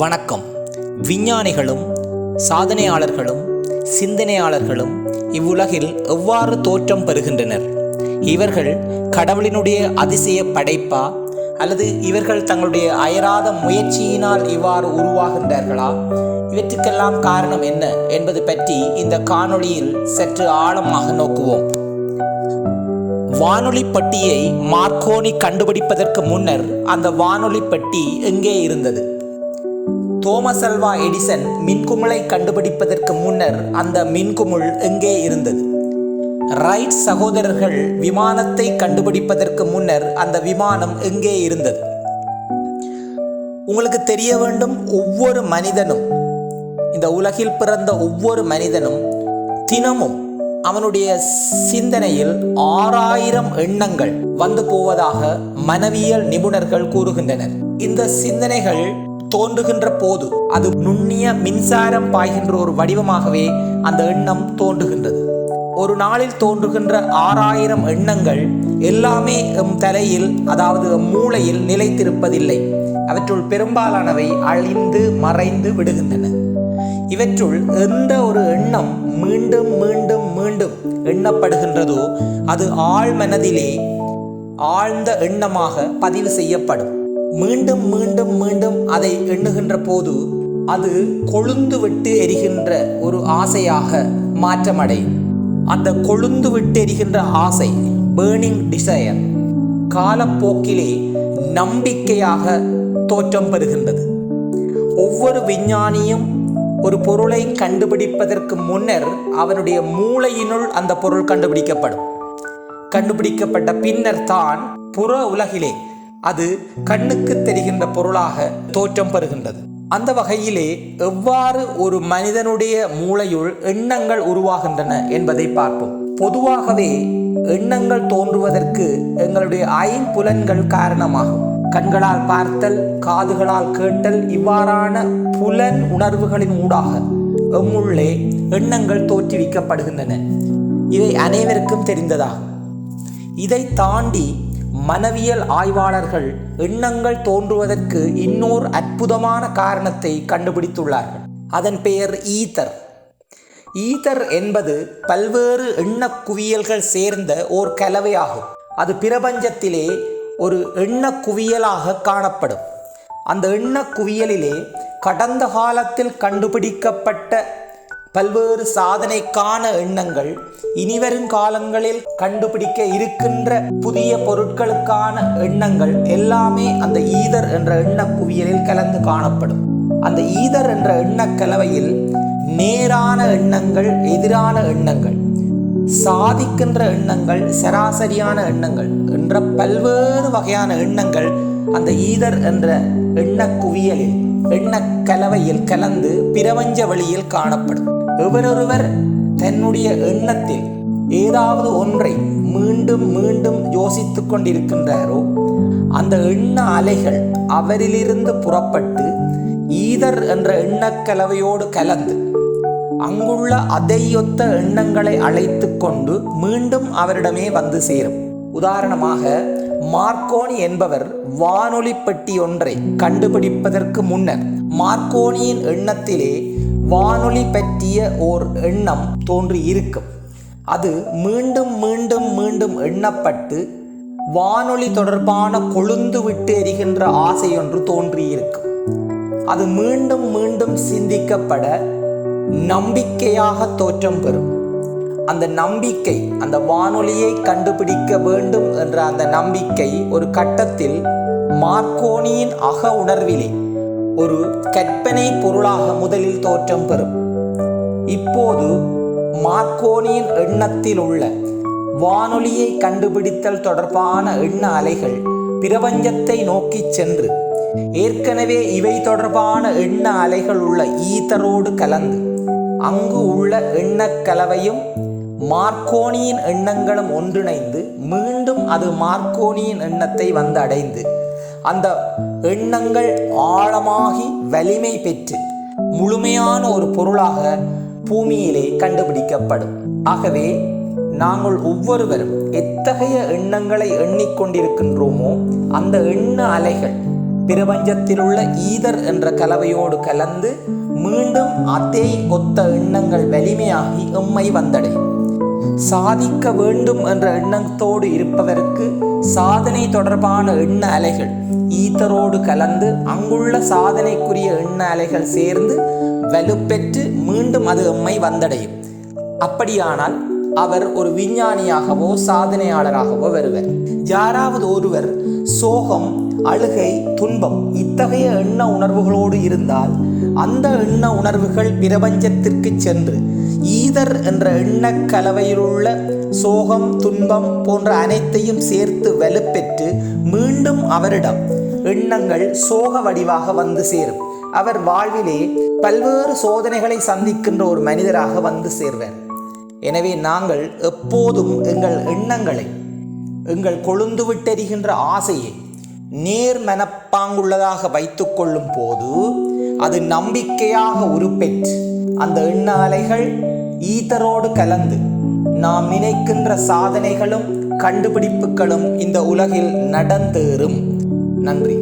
வணக்கம். விஞ்ஞானிகளும் சாதனையாளர்களும் சிந்தனையாளர்களும் இவ்வுலகில் எவ்வாறு தோற்றம் பெறுகின்றனர்? இவர்கள் கடவுளினுடைய அதிசய படைப்பா? அல்லது இவர்கள் தங்களுடைய அயராத முயற்சியினால் இவ்வாறு உருவாகின்றார்களா? இவற்றுக்கெல்லாம் காரணம் என்ன என்பது பற்றி இந்த காணொளியில் சற்று ஆழமாக நோக்குவோம். வானொலி பெட்டியை மார்க்கோனி கண்டுபிடிப்பதற்கு முன்னர் அந்த வானொலி பெட்டி எங்கே இருந்தது? தோமஸ் அல்வா எடிசன் மின்குமிழை கண்டுபிடிப்பதற்கு முன்னர் அந்த மின்குமிழ் எங்கே இருந்தது? ரைட் சகோதரர்கள் விமானத்தை கண்டுபிடிப்பதற்கு முன்னர் அந்த விமானம் எங்கே இருந்தது? உங்களுக்கு தெரிய வேண்டும் ஒவ்வொரு மனிதனும் இந்த உலகில் பிறந்த ஒவ்வொரு மனிதனும் தினமும் அவனுடைய சிந்தனையில் ஆறாயிரம் எண்ணங்கள் வந்து போவதாக மனவியல் நிபுணர்கள் கூறுகின்றனர். இந்த சிந்தனைகள் தோன்றுகின்ற போது அது நுண்ணிய மின்சாரம் பாய்கின்ற ஒரு வடிவமாகவே அந்த எண்ணம் தோன்றுகின்றது. ஒரு நாளில் தோன்றுகின்ற ஆறாயிரம் எண்ணங்கள் எல்லாமே எம் தலையில் அதாவது எம் மூளையில் நிலைத்திருப்பதில்லை. அவற்றுள் பெரும்பாலானவை அழிந்து மறைந்து விடுகின்றன. இவற்றுள் எந்த ஒரு எண்ணம் மீண்டும் மீண்டும் மீண்டும் எண்ணப்படுகின்றதோ அது ஆழ் மனதிலே ஆழ்ந்த எண்ணமாக பதிவு செய்யப்படும். மீண்டும் மீண்டும் மீண்டும் அதை எண்ணுகின்ற போது அது கொழுந்து விட்டு எரிகின்ற ஒரு ஆசையாக மாற்றமடையும். அந்த கொழுந்து விட்டு எரிகின்ற ஆசை பேர்னிங் டிசையர் காலப்போக்கிலே நம்பிக்கையாக தோற்றம் பெறுகின்றது. ஒவ்வொரு விஞ்ஞானியும் ஒரு பொருளை கண்டுபிடிப்பதற்கு முன்னர் அவனுடைய மூளையினுள் அந்த பொருள் கண்டுபிடிக்கப்படும். கண்டுபிடிக்கப்பட்ட பின்னர் தான் புற உலகிலே அது கண்ணுக்கு தெரிகின்ற பொருளாக தோற்றம் பெறுகின்றது. அந்த வகையிலே எவ்வாறு ஒரு மனிதனுடைய மூளையுள் எண்ணங்கள் உருவாகின்றன என்பதை பார்ப்போம். பொதுவாகவே எண்ணங்கள் தோன்றுவதற்கு எங்களுடைய ஐம்புலன்கள் காரணமாகும். கண்களால் பார்த்தல் காதுகளால் கேட்டல் இவ்வாறான புலன் உணர்வுகளின் ஊடாக எம்முள்ளே எண்ணங்கள் தோற்றுவிக்கப்படுகின்றன. இவை அனைவருக்கும் தெரிந்ததாகும். இதை தாண்டி மனவியல் ஆய்வாளர்கள் எண்ணங்கள் தோன்றுவதற்கு இன்னொரு அற்புதமான காரணத்தை கண்டுபிடித்துள்ளார்கள். அதன் பெயர் ஈதர். ஈதர் என்பது பல்வேறு எண்ண குவியல்கள் சேர்ந்த ஓர் கலவையாகும் அது பிரபஞ்சத்திலே ஒரு எண்ண குவியலாக காணப்படும். அந்த எண்ண குவியலிலே கடந்த காலத்தில் கண்டுபிடிக்கப்பட்ட பல்வேறு சாதனைக்கான எண்ணங்கள் இனிவரும் காலங்களில் கண்டுபிடிக்க இருக்கின்ற புதிய பொருட்களுக்கான எண்ணங்கள் எல்லாமே அந்த ஈதர் என்ற எண்ண குவியலில் கலந்து காணப்படும். அந்த ஈதர் என்ற எண்ணக் கலவையில் நேரான எண்ணங்கள் எதிரான எண்ணங்கள் சாதிக்கின்ற எண்ணங்கள் சராசரியான எண்ணங்கள் என்ற பல்வேறு வகையான எண்ணங்கள் அந்த ஈதர் என்ற எண்ணக்குவியலில் எண்ணக் கலவையில் கலந்து பிரபஞ்ச வழியில் காணப்படும். எவரொருவர் தன்னுடைய எண்ணத்தில் ஏதாவது ஒன்றை மீண்டும் மீண்டும் யோசித்துக் கொண்டிருக்கின்றாரோ அந்த எண்ண அலைகள் அவரிலிருந்து புறப்பட்டு ஈதர் என்ற எண்ணக்கலவையோடு கலந்து அங்குள்ள அதையொத்த எண்ணங்களை அழைத்து கொண்டு மீண்டும் அவரிடமே வந்து சேரும். உதாரணமாக மார்க்கோனி என்பவர் வானொலி பெட்டி ஒன்றை கண்டுபிடிப்பதற்கு முன்னர் மார்க்கோனியின் எண்ணத்திலே வானொலி பற்றிய ஓர் எண்ணம் தோன்றி இருக்கும் அது மீண்டும் மீண்டும் மீண்டும் எண்ணப்பட்டு வானொலி தொடர்பான கொழுந்து விட்டு எரிகின்ற ஆசையொன்று தோன்றியிருக்கும். அது மீண்டும் மீண்டும் சிந்திக்கப்பட நம்பிக்கையாக தோற்றம் பெறும். அந்த நம்பிக்கை அந்த வானொலியை கண்டுபிடிக்க வேண்டும் என்ற அந்த நம்பிக்கை ஒரு கட்டத்தில் மார்க்கோனியின் அக உணர்விலே ஒரு கற்பனை பொருளாக முதலில் தோற்றம் பெறும். இப்போது மார்க்கோனியின் எண்ணத்தில் உள்ள வானொலியை கண்டுபிடித்தல் தொடர்பான எண்ண அலைகள் பிரபஞ்சத்தை நோக்கி சென்று ஏற்கனவே இவை தொடர்பான எண்ண அலைகள் உள்ள ஈத்தரோடு கலந்து அங்கு உள்ள எண்ணக் கலவையும் மார்க்கோனியின் எண்ணங்களும் ஒன்றிணைந்து மீண்டும் அது மார்க்கோனியின் எண்ணத்தை வந்து அடைந்து அந்த எண்ணங்கள் ஆழமாகி வலிமை பெற்று முழுமையான ஒரு பொருளாக பூமியிலே கண்டுபிடிக்கப்படும். ஆகவே நாங்கள் ஒவ்வொருவரும் எத்தகைய எண்ணங்களை எண்ணிக்கொண்டிருக்கின்றோமோ அந்த எண்ண அலைகள் பிரபஞ்சத்திலுள்ள ஈதர் என்ற கலவையோடு கலந்து மீண்டும் அதே ஒத்த எண்ணங்கள் வலிமையாகி எம்மை வந்தடையும். சாதிக்க வேண்டும் என்ற எண்ணத்தோடு இருப்பவருக்கு சாதனை தொடர்பான எண்ண அலைகள். ஈத்தரோடு கலந்து அங்குள்ள சாதனைக்குரிய எண்ண அலைகள் சேர்ந்து வலுப்பெற்று மீண்டும் அது எம்மை வந்தடையும். அப்படியானால் அவர் ஒரு விஞ்ஞானியாகவோ சாதனையாளராகவோ வருவர். யாராவது ஒருவர் சோகம் அழுகை துன்பம் இத்தகைய எண்ண உணர்வுகளோடு இருந்தால் அந்த எண்ண உணர்வுகள் பிரபஞ்சத்திற்கு சென்று ஈதர் என்ற எண்ணக் கலவையிலுள்ள சோகம் துன்பம் போன்ற அனைத்தையும் சேர்த்து வலுப்பெற்று மீண்டும் அவரிடம் எண்ணங்கள் சோக வடிவாக வந்து சேரும். அவர் வாழ்விலே பல்வேறு சோதனைகளை சந்திக்கின்ற ஒரு மனிதராக வந்து சேர்வர். எனவே நாங்கள் எப்போதும் எங்கள் எண்ணங்களை எங்கள் கொழுந்து விட்டெறிகின்ற ஆசையை நேர் மனப்பாங்குள்ளதாக வைத்துக்கொள்ளும் போது அது நம்பிக்கையாக உருப்பெற்று அந்த எண்ண அலைகள் ஈதரோடு கலந்து நாம் நினைக்கின்ற சாதனைகளும் கண்டுபிடிப்புகளும் இந்த உலகில் நடந்தேறும். நன்றி.